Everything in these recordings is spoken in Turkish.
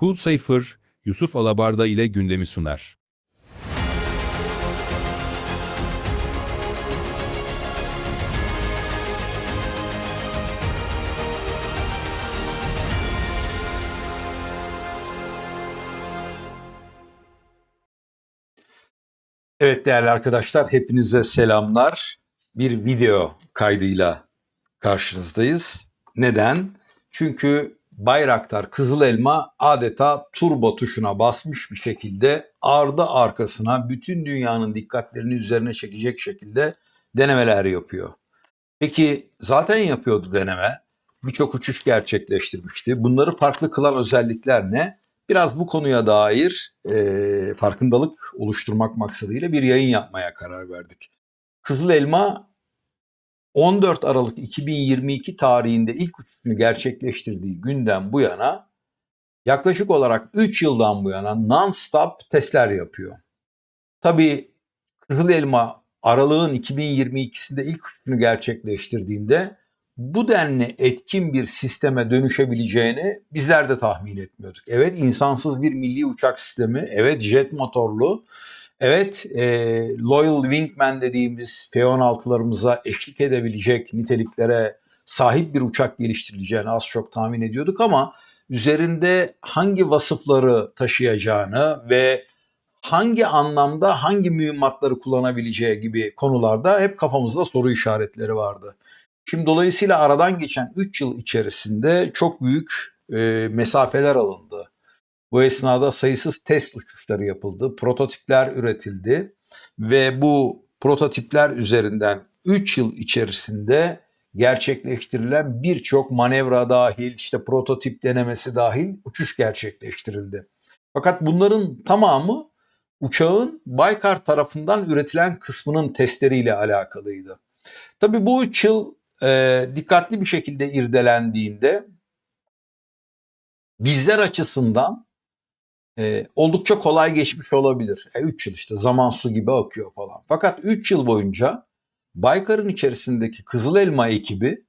Hul Sayfır, Yusuf Alabarda ile gündemi sunar. Evet değerli arkadaşlar hepinize selamlar. Bir video kaydıyla karşınızdayız. Neden? Çünkü Bayraktar Kızıl Elma adeta turbo tuşuna basmış bir şekilde ardı arkasına bütün dünyanın dikkatlerini üzerine çekecek şekilde denemeler yapıyor. Peki zaten yapıyordu deneme. Birçok uçuş gerçekleştirmişti. Bunları farklı kılan özellikler ne? Biraz bu konuya dair e, farkındalık oluşturmak maksadıyla bir yayın yapmaya karar verdik. Kızıl Elma 14 Aralık 2022 tarihinde ilk uçuşunu gerçekleştirdiği günden bu yana yaklaşık olarak 3 yıldan bu yana non-stop testler yapıyor. Tabii Kızıl Elma aralığın 2022'sinde ilk uçuşunu gerçekleştirdiğinde bu denli etkin bir sisteme dönüşebileceğini bizler de tahmin etmiyorduk. Evet insansız bir milli uçak sistemi, evet jet motorlu, evet e, Loyal Wingman dediğimiz F-16'larımıza eşlik edebilecek niteliklere sahip bir uçak geliştirileceğini az çok tahmin ediyorduk ama üzerinde hangi vasıfları taşıyacağını ve hangi anlamda hangi mühimmatları kullanabileceği gibi konularda hep kafamızda soru işaretleri vardı. Şimdi dolayısıyla aradan geçen 3 yıl içerisinde çok büyük e, mesafeler alındı. Bu esnada sayısız test uçuşları yapıldı, prototipler üretildi ve bu prototipler üzerinden 3 yıl içerisinde gerçekleştirilen birçok manevra dahil, işte prototip denemesi dahil uçuş gerçekleştirildi. Fakat bunların tamamı uçağın Baykar tarafından üretilen kısmının testleriyle alakalıydı. Tabii bu 3 yıl e, dikkatli bir şekilde irdelendiğinde bizler açısından e, oldukça kolay geçmiş olabilir. 3 yıl işte zaman su gibi akıyor falan. Fakat 3 yıl boyunca Baykar'ın içerisindeki Kızıl Elma ekibi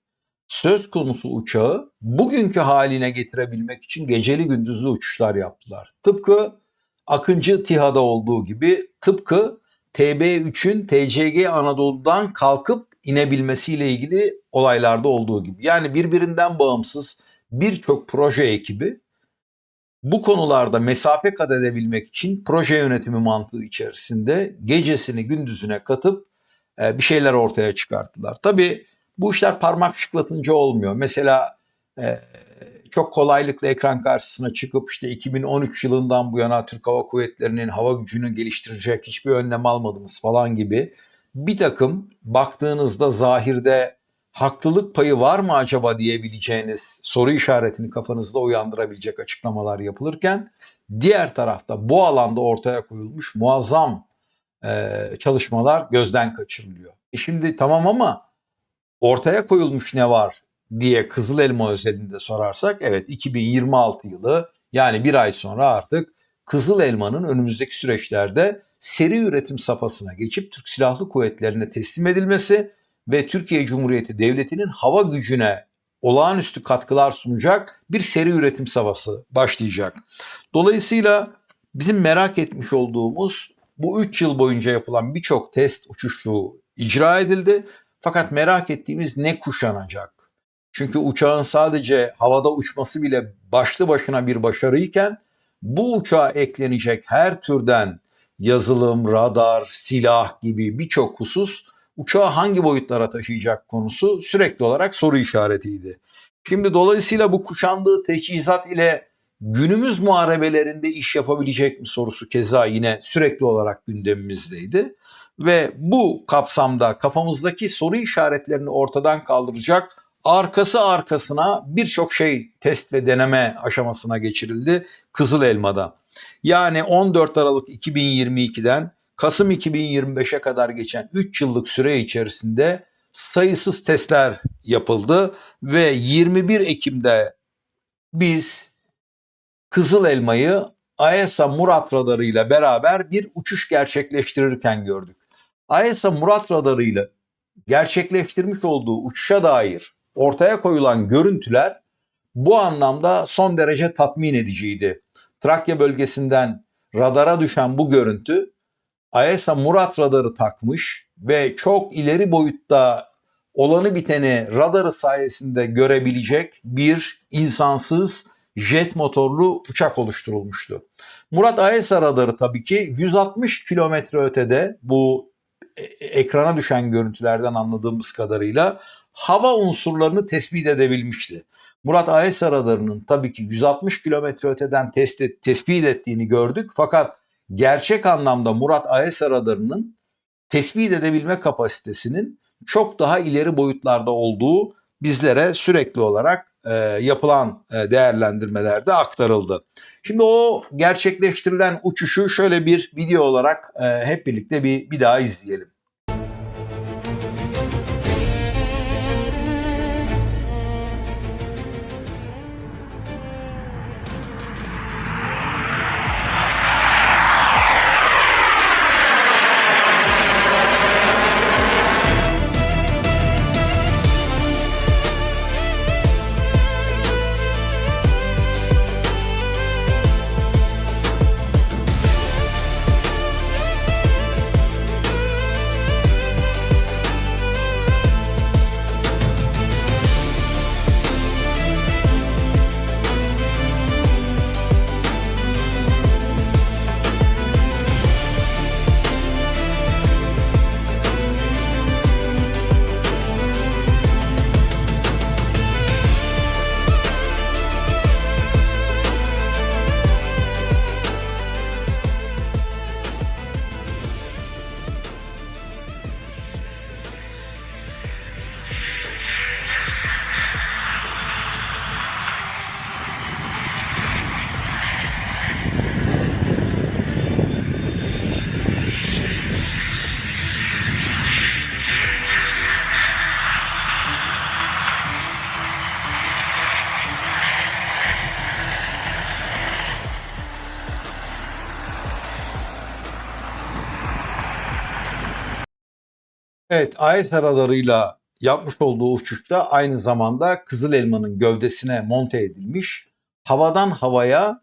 söz konusu uçağı bugünkü haline getirebilmek için geceli gündüzlü uçuşlar yaptılar. Tıpkı Akıncı TİHA'da olduğu gibi tıpkı TB3'ün TCG Anadolu'dan kalkıp inebilmesiyle ilgili olaylarda olduğu gibi. Yani birbirinden bağımsız birçok proje ekibi bu konularda mesafe kat edebilmek için proje yönetimi mantığı içerisinde gecesini gündüzüne katıp e, bir şeyler ortaya çıkarttılar. Tabii bu işler parmak şıklatınca olmuyor. Mesela e, çok kolaylıkla ekran karşısına çıkıp işte 2013 yılından bu yana Türk Hava Kuvvetleri'nin hava gücünü geliştirecek hiçbir önlem almadınız falan gibi bir takım baktığınızda zahirde haklılık payı var mı acaba diyebileceğiniz soru işaretini kafanızda uyandırabilecek açıklamalar yapılırken diğer tarafta bu alanda ortaya koyulmuş muazzam e, çalışmalar gözden kaçırılıyor. E şimdi tamam ama ortaya koyulmuş ne var diye Kızıl Elma özelinde sorarsak evet 2026 yılı yani bir ay sonra artık Kızıl Elma'nın önümüzdeki süreçlerde seri üretim safhasına geçip Türk Silahlı Kuvvetlerine teslim edilmesi ve Türkiye Cumhuriyeti Devleti'nin hava gücüne olağanüstü katkılar sunacak bir seri üretim safhası başlayacak. Dolayısıyla bizim merak etmiş olduğumuz bu 3 yıl boyunca yapılan birçok test uçuşu icra edildi. Fakat merak ettiğimiz ne kuşanacak? Çünkü uçağın sadece havada uçması bile başlı başına bir başarıyken bu uçağa eklenecek her türden yazılım, radar, silah gibi birçok husus uçağı hangi boyutlara taşıyacak konusu sürekli olarak soru işaretiydi. Şimdi dolayısıyla bu kuşandığı teçhizat ile günümüz muharebelerinde iş yapabilecek mi sorusu keza yine sürekli olarak gündemimizdeydi. Ve bu kapsamda kafamızdaki soru işaretlerini ortadan kaldıracak arkası arkasına birçok şey test ve deneme aşamasına geçirildi Kızıl Elma'da. Yani 14 Aralık 2022'den Kasım 2025'e kadar geçen 3 yıllık süre içerisinde sayısız testler yapıldı ve 21 Ekim'de biz Kızıl Elma'yı AESA Murat radarıyla beraber bir uçuş gerçekleştirirken gördük. AESA Murat radarıyla gerçekleştirmiş olduğu uçuşa dair ortaya koyulan görüntüler bu anlamda son derece tatmin ediciydi. Trakya bölgesinden radara düşen bu görüntü AESA Murat radarı takmış ve çok ileri boyutta olanı biteni radarı sayesinde görebilecek bir insansız jet motorlu uçak oluşturulmuştu. Murat AESA radarı tabii ki 160 kilometre ötede bu e- ekrana düşen görüntülerden anladığımız kadarıyla hava unsurlarını tespit edebilmişti. Murat AESA radarının tabii ki 160 kilometre öteden tespit ettiğini gördük fakat gerçek anlamda Murat AESA radarının tespit edebilme kapasitesinin çok daha ileri boyutlarda olduğu bizlere sürekli olarak e, yapılan e, değerlendirmelerde aktarıldı. Şimdi o gerçekleştirilen uçuşu şöyle bir video olarak e, hep birlikte bir, bir daha izleyelim. Evet, AESA radarıyla yapmış olduğu uçuşta aynı zamanda Kızıl Elma'nın gövdesine monte edilmiş havadan havaya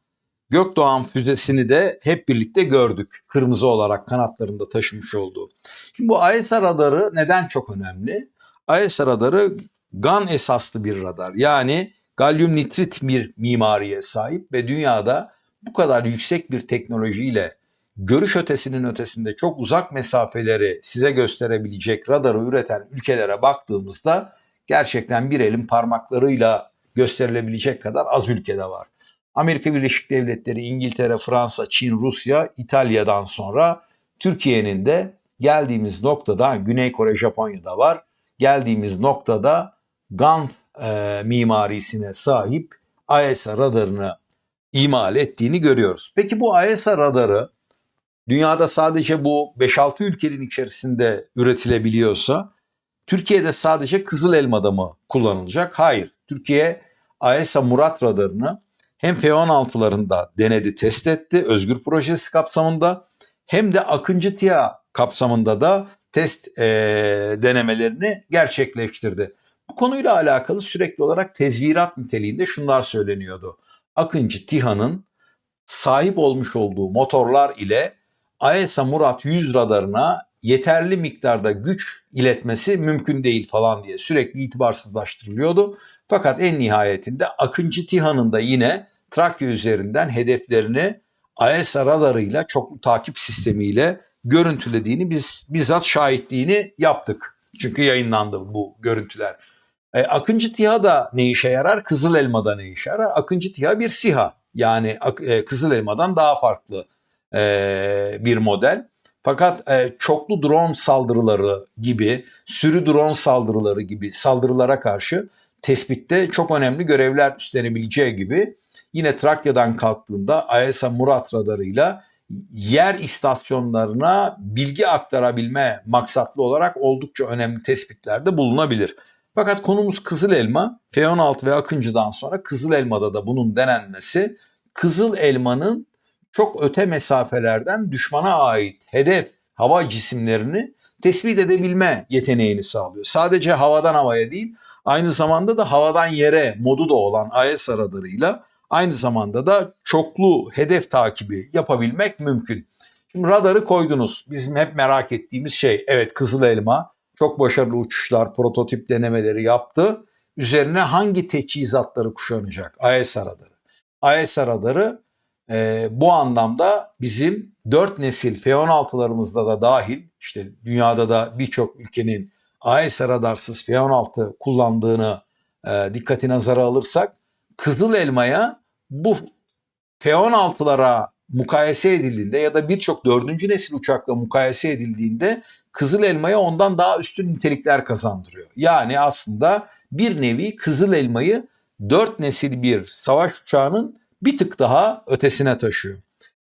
Gökdoğan füzesini de hep birlikte gördük. Kırmızı olarak kanatlarında taşımış olduğu. Şimdi bu AESA radarı neden çok önemli? AESA radarı GAN esaslı bir radar. Yani galyum nitrit bir mimariye sahip ve dünyada bu kadar yüksek bir teknolojiyle görüş ötesinin ötesinde çok uzak mesafeleri size gösterebilecek radarı üreten ülkelere baktığımızda gerçekten bir elin parmaklarıyla gösterilebilecek kadar az ülkede var. Amerika Birleşik Devletleri, İngiltere, Fransa, Çin, Rusya, İtalya'dan sonra Türkiye'nin de geldiğimiz noktada Güney Kore, Japonya'da var. Geldiğimiz noktada Gant e, mimarisine sahip AESA radarını imal ettiğini görüyoruz. Peki bu AESA radarı dünyada sadece bu 5-6 ülkenin içerisinde üretilebiliyorsa Türkiye'de sadece Kızıl Elma'da mı kullanılacak? Hayır. Türkiye AESA Murat radarını hem F-16'larında denedi, test etti Özgür Projesi kapsamında hem de Akıncı TİHA kapsamında da test eee, denemelerini gerçekleştirdi. Bu konuyla alakalı sürekli olarak tezvirat niteliğinde şunlar söyleniyordu. Akıncı TİHA'nın sahip olmuş olduğu motorlar ile AESA Murat 100 radarına yeterli miktarda güç iletmesi mümkün değil falan diye sürekli itibarsızlaştırılıyordu. Fakat en nihayetinde Akıncı TİHA'nın da yine Trakya üzerinden hedeflerini AESA radarıyla çoklu takip sistemiyle görüntülediğini biz bizzat şahitliğini yaptık. Çünkü yayınlandı bu görüntüler. E, Akıncı TİHA da ne işe yarar? Kızıl Elma'da ne işe yarar? Akıncı TİHA bir SİHA. Yani e, Kızıl Elma'dan daha farklı e, bir model. Fakat e, çoklu drone saldırıları gibi, sürü drone saldırıları gibi saldırılara karşı tespitte çok önemli görevler üstlenebileceği gibi yine Trakya'dan kalktığında AESA Murat radarıyla yer istasyonlarına bilgi aktarabilme maksatlı olarak oldukça önemli tespitlerde bulunabilir. Fakat konumuz Kızıl Elma. F-16 ve Akıncı'dan sonra Kızıl Elma'da da bunun denenmesi Kızıl Elma'nın çok öte mesafelerden düşmana ait hedef hava cisimlerini tespit edebilme yeteneğini sağlıyor. Sadece havadan havaya değil, aynı zamanda da havadan yere modu da olan AESA radarıyla Aynı zamanda da çoklu hedef takibi yapabilmek mümkün. Şimdi radarı koydunuz. Bizim hep merak ettiğimiz şey evet Kızıl Elma çok başarılı uçuşlar, prototip denemeleri yaptı. Üzerine hangi teçhizatları kuşanacak? AESA radarı. AESA radarı e, bu anlamda bizim 4 nesil F-16'larımızda da dahil işte dünyada da birçok ülkenin AESA radarsız F-16 kullandığını e, dikkati nazara alırsak Kızıl Elma'ya bu F-16'lara mukayese edildiğinde ya da birçok dördüncü nesil uçakla mukayese edildiğinde Kızıl Elma'ya ondan daha üstün nitelikler kazandırıyor. Yani aslında bir nevi Kızıl Elma'yı dört nesil bir savaş uçağının bir tık daha ötesine taşıyor.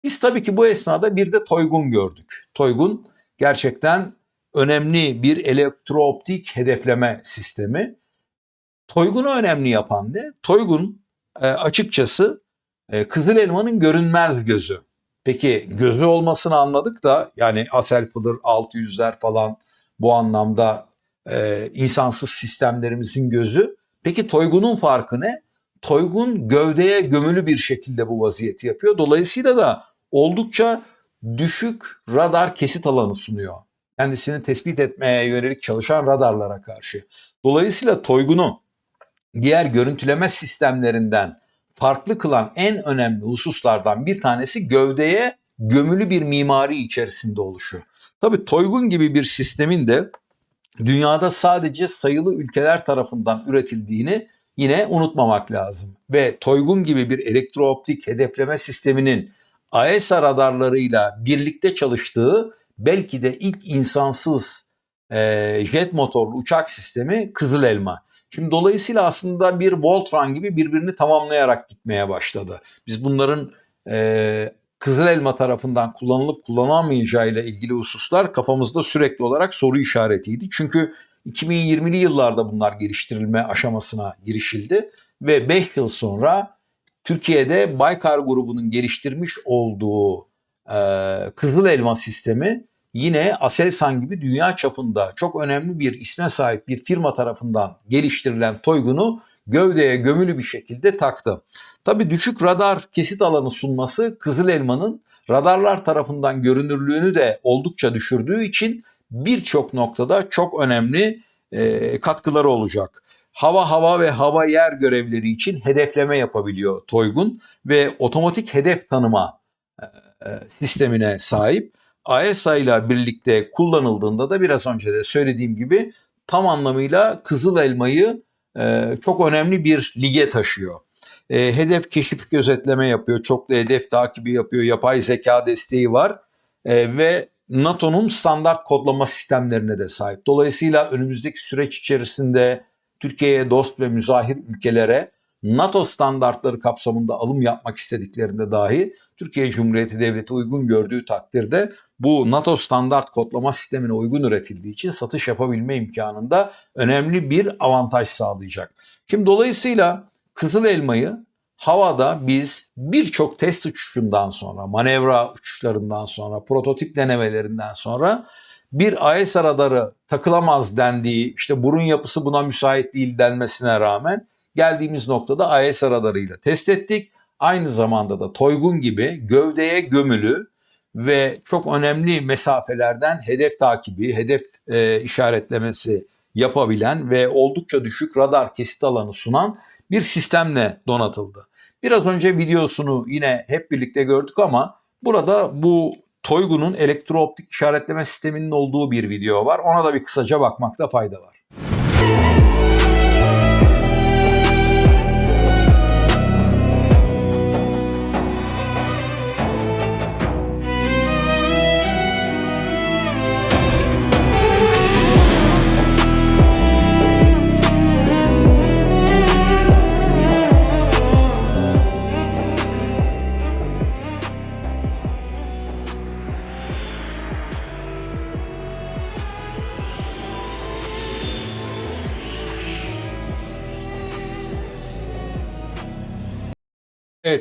Biz tabii ki bu esnada bir de Toygun gördük. Toygun gerçekten önemli bir elektrooptik hedefleme sistemi. Toygun'u önemli yapan ne? Toygun e, açıkçası e, Kızıl Elma'nın görünmez gözü. Peki gözü olmasını anladık da yani Aselpıdır 600'ler falan bu anlamda e, insansız sistemlerimizin gözü. Peki Toygun'un farkı ne? Toygun gövdeye gömülü bir şekilde bu vaziyeti yapıyor. Dolayısıyla da oldukça düşük radar kesit alanı sunuyor. Kendisini tespit etmeye yönelik çalışan radarlara karşı. Dolayısıyla Toygun'u diğer görüntüleme sistemlerinden farklı kılan en önemli hususlardan bir tanesi gövdeye gömülü bir mimari içerisinde oluşu. Tabii Toygun gibi bir sistemin de dünyada sadece sayılı ülkeler tarafından üretildiğini yine unutmamak lazım. Ve Toygun gibi bir elektrooptik hedefleme sisteminin AESA radarlarıyla birlikte çalıştığı belki de ilk insansız e, jet motorlu uçak sistemi Kızıl Elma. Şimdi dolayısıyla aslında bir Voltron gibi birbirini tamamlayarak gitmeye başladı. Biz bunların e, Kızıl Elma tarafından kullanılıp kullanılamayacağı ile ilgili hususlar kafamızda sürekli olarak soru işaretiydi. Çünkü 2020'li yıllarda bunlar geliştirilme aşamasına girişildi ve 5 yıl sonra Türkiye'de Baykar grubunun geliştirmiş olduğu e, Kızıl Elma sistemi yine Aselsan gibi dünya çapında çok önemli bir isme sahip bir firma tarafından geliştirilen Toygun'u gövdeye gömülü bir şekilde taktı. Tabi düşük radar kesit alanı sunması Kızıl Elma'nın radarlar tarafından görünürlüğünü de oldukça düşürdüğü için birçok noktada çok önemli e, katkıları olacak. Hava hava ve hava yer görevleri için hedefleme yapabiliyor Toygun ve otomatik hedef tanıma e, sistemine sahip. AESA ile birlikte kullanıldığında da biraz önce de söylediğim gibi tam anlamıyla Kızıl Elma'yı e, çok önemli bir lige taşıyor. E, hedef keşif gözetleme yapıyor, çoklu hedef takibi yapıyor, yapay zeka desteği var e, ve NATO'nun standart kodlama sistemlerine de sahip. Dolayısıyla önümüzdeki süreç içerisinde Türkiye'ye dost ve müzahir ülkelere NATO standartları kapsamında alım yapmak istediklerinde dahi Türkiye Cumhuriyeti Devleti uygun gördüğü takdirde bu NATO standart kodlama sistemine uygun üretildiği için satış yapabilme imkanında önemli bir avantaj sağlayacak. Şimdi dolayısıyla Kızıl Elma'yı havada biz birçok test uçuşundan sonra, manevra uçuşlarından sonra, prototip denemelerinden sonra bir AESA radarı takılamaz dendiği, işte burun yapısı buna müsait değil denmesine rağmen geldiğimiz noktada AESA radarıyla test ettik. Aynı zamanda da Toygun gibi gövdeye gömülü ve çok önemli mesafelerden hedef takibi, hedef e, işaretlemesi yapabilen ve oldukça düşük radar kesit alanı sunan bir sistemle donatıldı. Biraz önce videosunu yine hep birlikte gördük ama burada bu Toygun'un elektrooptik işaretleme sisteminin olduğu bir video var. Ona da bir kısaca bakmakta fayda var.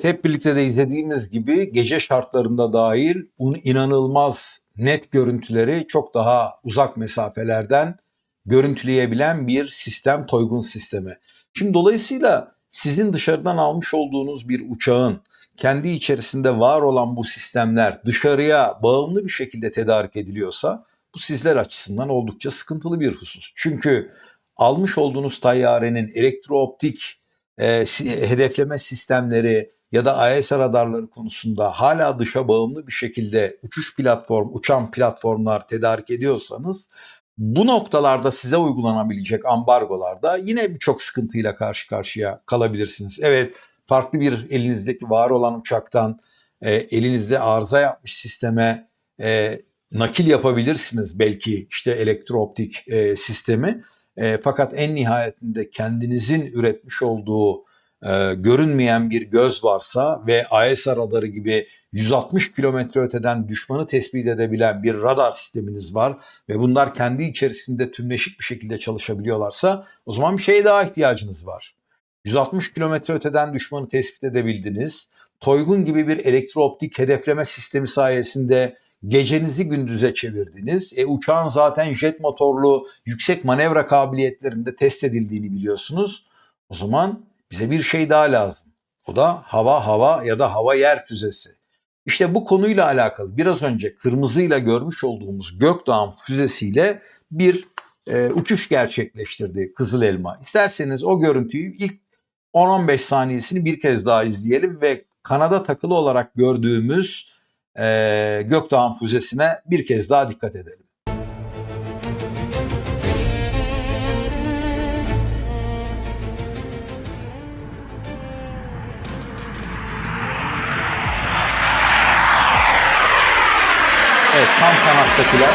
Hep birlikte de izlediğimiz gibi gece şartlarında dahil un- inanılmaz net görüntüleri çok daha uzak mesafelerden görüntüleyebilen bir sistem Toygun sistemi. Şimdi dolayısıyla sizin dışarıdan almış olduğunuz bir uçağın kendi içerisinde var olan bu sistemler dışarıya bağımlı bir şekilde tedarik ediliyorsa bu sizler açısından oldukça sıkıntılı bir husus. Çünkü almış olduğunuz tayyarenin elektrooptik e, hedefleme sistemleri ya da AES radarları konusunda hala dışa bağımlı bir şekilde uçuş platform, uçan platformlar tedarik ediyorsanız bu noktalarda size uygulanabilecek ambargolarda yine birçok sıkıntıyla karşı karşıya kalabilirsiniz. Evet farklı bir elinizdeki var olan uçaktan e, elinizde arıza yapmış sisteme e, nakil yapabilirsiniz belki işte elektrooptik e, sistemi. E, fakat en nihayetinde kendinizin üretmiş olduğu e, görünmeyen bir göz varsa ve AESA radarı gibi 160 kilometre öteden düşmanı tespit edebilen bir radar sisteminiz var ve bunlar kendi içerisinde tümleşik bir şekilde çalışabiliyorlarsa o zaman bir şeye daha ihtiyacınız var. 160 kilometre öteden düşmanı tespit edebildiniz. Toygun gibi bir elektrooptik hedefleme sistemi sayesinde gecenizi gündüze çevirdiniz. E, uçağın zaten jet motorlu yüksek manevra kabiliyetlerinde test edildiğini biliyorsunuz. O zaman bize bir şey daha lazım. O da hava hava ya da hava yer füzesi. İşte bu konuyla alakalı biraz önce kırmızıyla görmüş olduğumuz Gökdağ'ın füzesiyle bir e, uçuş gerçekleştirdi Kızıl Elma. İsterseniz o görüntüyü ilk 10-15 saniyesini bir kez daha izleyelim ve kanada takılı olarak gördüğümüz e, Gökdağ'ın füzesine bir kez daha dikkat edelim. Kanattakiler.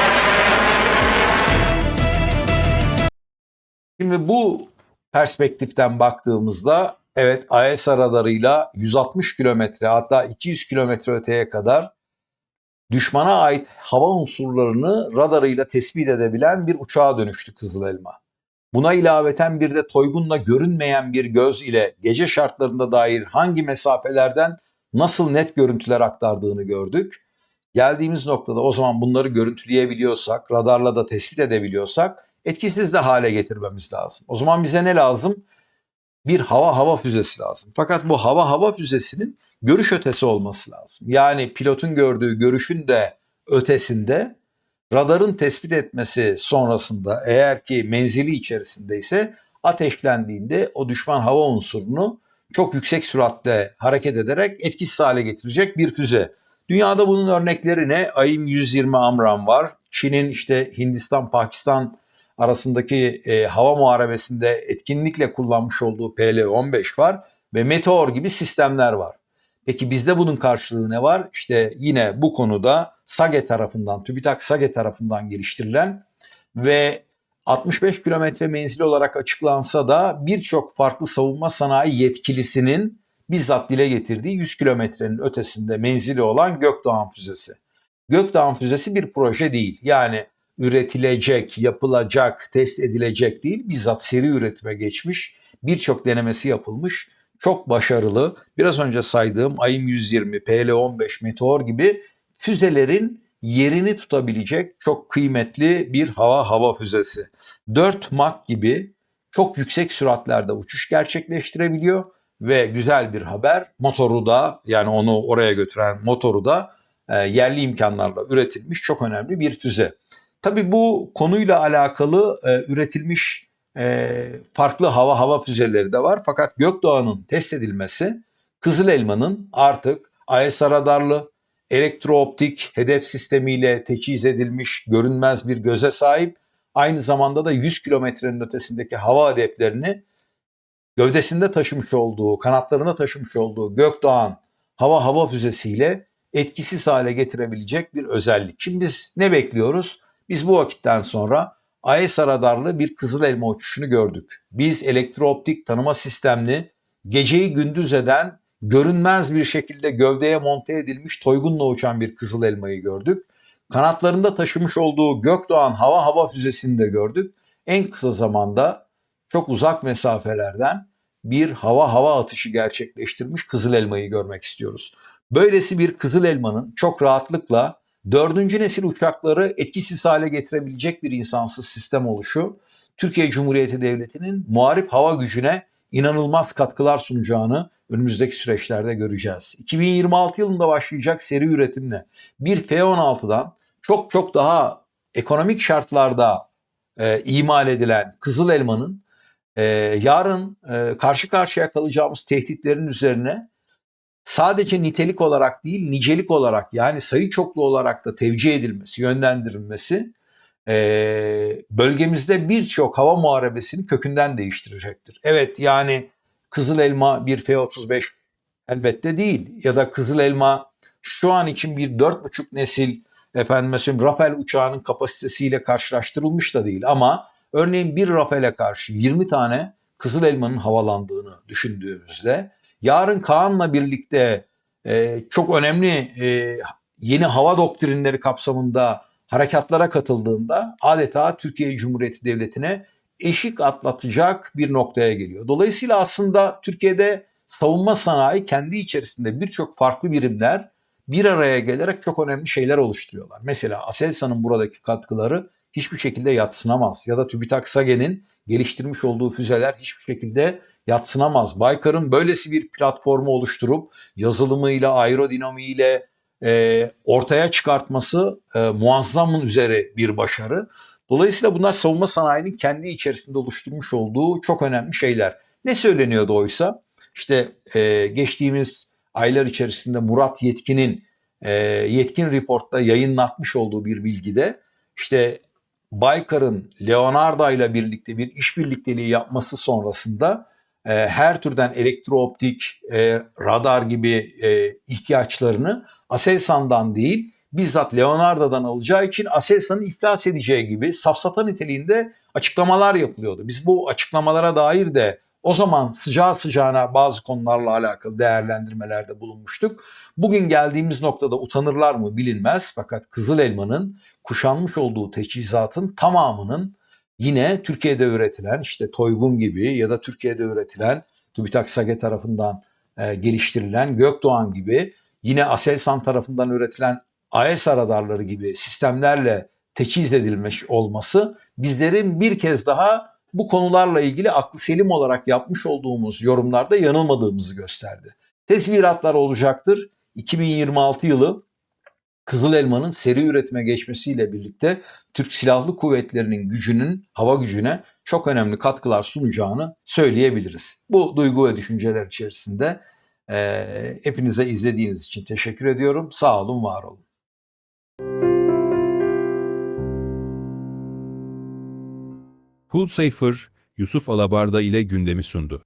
Şimdi bu perspektiften baktığımızda evet AESA radarıyla 160 kilometre hatta 200 kilometre öteye kadar düşmana ait hava unsurlarını radarıyla tespit edebilen bir uçağa dönüştü Kızıl Elma. Buna ilaveten bir de Toygun'la görünmeyen bir göz ile gece şartlarında dair hangi mesafelerden nasıl net görüntüler aktardığını gördük. Geldiğimiz noktada o zaman bunları görüntüleyebiliyorsak, radarla da tespit edebiliyorsak etkisiz de hale getirmemiz lazım. O zaman bize ne lazım? Bir hava hava füzesi lazım. Fakat bu hava hava füzesinin görüş ötesi olması lazım. Yani pilotun gördüğü görüşün de ötesinde radarın tespit etmesi sonrasında eğer ki menzili içerisindeyse ateşlendiğinde o düşman hava unsurunu çok yüksek süratle hareket ederek etkisiz hale getirecek bir füze. Dünyada bunun örnekleri ne? AIM 120 Amram var. Çin'in işte Hindistan, Pakistan arasındaki e, hava muharebesinde etkinlikle kullanmış olduğu PL-15 var ve Meteor gibi sistemler var. Peki bizde bunun karşılığı ne var? İşte yine bu konuda SAGE tarafından, TÜBİTAK SAGE tarafından geliştirilen ve 65 kilometre menzil olarak açıklansa da birçok farklı savunma sanayi yetkilisinin bizzat dile getirdiği 100 kilometrenin ötesinde menzili olan Gökdoğan füzesi. Gökdoğan füzesi bir proje değil. Yani üretilecek, yapılacak, test edilecek değil. Bizzat seri üretime geçmiş. Birçok denemesi yapılmış. Çok başarılı. Biraz önce saydığım AIM 120, PL-15, Meteor gibi füzelerin yerini tutabilecek çok kıymetli bir hava hava füzesi. 4 Mach gibi çok yüksek süratlerde uçuş gerçekleştirebiliyor ve güzel bir haber motoru da yani onu oraya götüren motoru da e, yerli imkanlarla üretilmiş çok önemli bir füze. Tabii bu konuyla alakalı e, üretilmiş e, farklı hava hava füzeleri de var fakat Gökdoğan'ın test edilmesi Kızıl Elma'nın artık AESA radarlı elektrooptik hedef sistemiyle teçhiz edilmiş görünmez bir göze sahip aynı zamanda da 100 kilometrenin ötesindeki hava hedeflerini gövdesinde taşımış olduğu, kanatlarında taşımış olduğu Gökdoğan hava hava füzesiyle etkisiz hale getirebilecek bir özellik. Şimdi biz ne bekliyoruz? Biz bu vakitten sonra AESA radarlı bir kızıl elma uçuşunu gördük. Biz elektrooptik tanıma sistemli geceyi gündüz eden görünmez bir şekilde gövdeye monte edilmiş Toygun'la uçan bir kızıl elmayı gördük. Kanatlarında taşımış olduğu Gökdoğan hava hava füzesini de gördük. En kısa zamanda çok uzak mesafelerden bir hava hava atışı gerçekleştirmiş kızıl elmayı görmek istiyoruz. Böylesi bir kızıl elmanın çok rahatlıkla dördüncü nesil uçakları etkisiz hale getirebilecek bir insansız sistem oluşu Türkiye Cumhuriyeti Devleti'nin muharip hava gücüne inanılmaz katkılar sunacağını önümüzdeki süreçlerde göreceğiz. 2026 yılında başlayacak seri üretimle bir F-16'dan çok çok daha ekonomik şartlarda e, imal edilen Kızıl Elma'nın e, yarın e, karşı karşıya kalacağımız tehditlerin üzerine sadece nitelik olarak değil nicelik olarak yani sayı çoklu olarak da tevcih edilmesi, yönlendirilmesi e, bölgemizde birçok hava muharebesini kökünden değiştirecektir. Evet yani Kızıl Elma bir F-35 elbette değil ya da Kızıl Elma şu an için bir 4,5 nesil efendim mesela Rafael uçağının kapasitesiyle karşılaştırılmış da değil ama örneğin bir Rafael'e karşı 20 tane Kızıl Elma'nın havalandığını düşündüğümüzde yarın Kaan'la birlikte e, çok önemli e, yeni hava doktrinleri kapsamında harekatlara katıldığında adeta Türkiye Cumhuriyeti Devleti'ne eşik atlatacak bir noktaya geliyor. Dolayısıyla aslında Türkiye'de savunma sanayi kendi içerisinde birçok farklı birimler bir araya gelerek çok önemli şeyler oluşturuyorlar. Mesela Aselsan'ın buradaki katkıları hiçbir şekilde yatsınamaz. Ya da TÜBİTAK SAGE'nin geliştirmiş olduğu füzeler hiçbir şekilde yatsınamaz. Baykar'ın böylesi bir platformu oluşturup yazılımıyla, aerodinamiğiyle e, ortaya çıkartması e, muazzamın üzeri bir başarı. Dolayısıyla bunlar savunma sanayinin kendi içerisinde oluşturmuş olduğu çok önemli şeyler. Ne söyleniyordu oysa? İşte e, geçtiğimiz aylar içerisinde Murat Yetkin'in e, Yetkin Report'ta yayınlatmış olduğu bir bilgide işte Baykar'ın Leonardo ile birlikte bir işbirlikteliği yapması sonrasında e, her türden elektrooptik, e, radar gibi e, ihtiyaçlarını Aselsan'dan değil bizzat Leonardo'dan alacağı için Aselsan'ın iflas edeceği gibi safsata niteliğinde açıklamalar yapılıyordu. Biz bu açıklamalara dair de o zaman sıcağı sıcağına bazı konularla alakalı değerlendirmelerde bulunmuştuk. Bugün geldiğimiz noktada utanırlar mı bilinmez fakat Kızıl Elma'nın kuşanmış olduğu teçhizatın tamamının yine Türkiye'de üretilen işte Toygun gibi ya da Türkiye'de üretilen TÜBİTAK SAGE tarafından e, geliştirilen Gökdoğan gibi yine Aselsan tarafından üretilen AESA radarları gibi sistemlerle teçhiz edilmiş olması bizlerin bir kez daha bu konularla ilgili aklı selim olarak yapmış olduğumuz yorumlarda yanılmadığımızı gösterdi. Tezviratlar olacaktır. 2026 yılı Kızıl Elma'nın seri üretime geçmesiyle birlikte Türk Silahlı Kuvvetleri'nin gücünün, hava gücüne çok önemli katkılar sunacağını söyleyebiliriz. Bu duygu ve düşünceler içerisinde e, hepinize izlediğiniz için teşekkür ediyorum. Sağ olun, var olun. Safer, Yusuf Alabarda ile gündemi sundu.